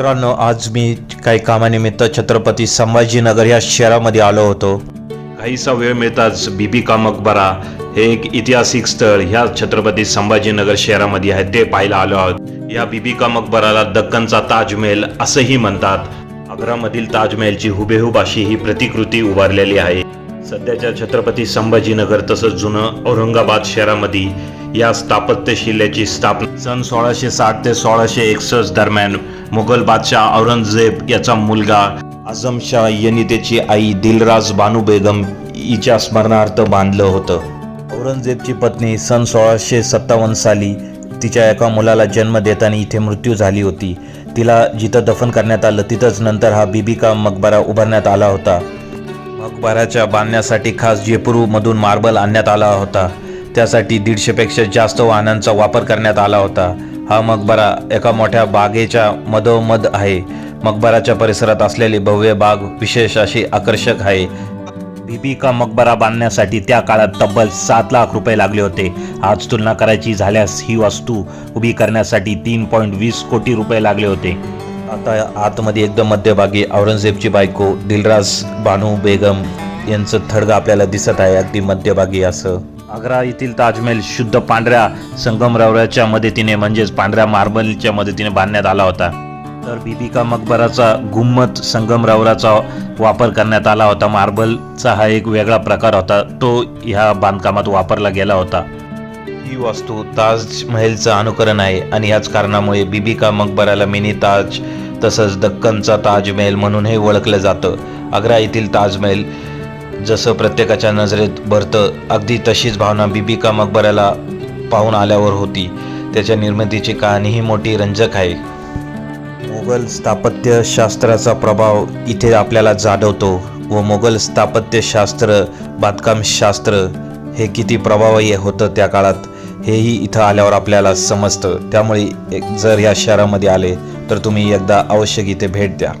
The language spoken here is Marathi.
मित्रांनो आज मी काही कामानिमित्त छत्रपती संभाजीनगर या शहरामध्ये आलो होतो. काहीसा वेळ मिळताच बीबी का मकबरा हे एक ऐतिहासिक स्थळ ह्या छत्रपती संभाजीनगर शहरामध्ये आहे ते पाहायला आलो आहोत. या बीबी का मकबराला दक्कनचा ताजमहल असंही म्हणतात. आग्रामधील ताजमहलची हुबेहूब अशी ही प्रतिकृती उभारलेली आहे. सध्याच्या छत्रपती संभाजीनगर तसंच जुनं औरंगाबाद शहरामध्ये या स्थापत्यशिलेची स्थापना. सन सोळाशे साठ ते सोळाशे एकसष्ट दरम्यान मुघल बादशाह औरंगजेब याचा मुलगा आझमशाह यांनी त्याची आई दिलराज बानू बेगम हिच्या स्मरणार्थ बांधलं होतं. औरंगजेबची पत्नी सन सोळाशे सत्तावन्न साली तिच्या एका मुलाला जन्म देताना इथे मृत्यू झाली होती. तिला जिथं दफन करण्यात आलं तिथंच नंतर हा बीबिका मकबरा उभारण्यात आला होता. मकबराच्या बांधण्यासाठी खास जयपूरमधून मार्बल आणण्यात आला होता. त्यासाठी दीडशेपेक्षा जास्त वाहनांचा वापर करण्यात आला होता. हा मकबरा एका मोठ्या बागेच्या मधोमध आहे. मकबराच्या परिसरात असलेली भव्य बाग विशेष अशी आकर्षक आहे. बीबी का मकबरा बांधण्यासाठी त्या काळात तब्बल सात लाख रुपये लागले होते. आज तुलना करायची झाल्यास ही वास्तू उभी करण्यासाठी तीन पॉईंट वीस कोटी रुपये लागले होते. आता आतमध्ये एकदम मध्यभागी औरंगजेबची बायको दिलराज बानू बेगम यांचं थडगं आपल्याला दिसत आहे. अगदी मध्यभागी असं. आग्रा येथील ताजमहल शुद्ध पांढऱ्या संगमरवराच्या मदतीने म्हणजेच पांढऱ्या मार्बलच्या मदतीने बांधण्यात आला होता. तर बीबिका मकबराचा गुम्मत संगमरवराचा वापर करण्यात आला होता. मार्बलचा हा एक वेगळा प्रकार होता. तो ह्या बांधकामात वापरला गेला होता. ही वास्तू ताजमहलचं अनुकरण आहे आणि याच कारणामुळे बीबिका मकबराला मिनी ताज तसंच दक्कनचा ताजमहल म्हणूनही ओळखलं जातं. आग्रा येथील ताजमहल जसं प्रत्येकाच्या नजरेत भरतं अगदी तशीच भावना बिबिका मकबऱ्याला पाहून आल्यावर होती. त्याच्या निर्मितीची कहाणीही मोठी रंजक आहे. मोगल स्थापत्यशास्त्राचा प्रभाव इथे आपल्याला जाणवतो व मोगल स्थापत्यशास्त्र बांधकामशास्त्र हे किती प्रभावी होतं त्या काळात हेही इथं आल्यावर आपल्याला समजतं. त्यामुळे एक- जर या शहरामध्ये आले तर तुम्ही एकदा आवश्यक इथे भेट द्या.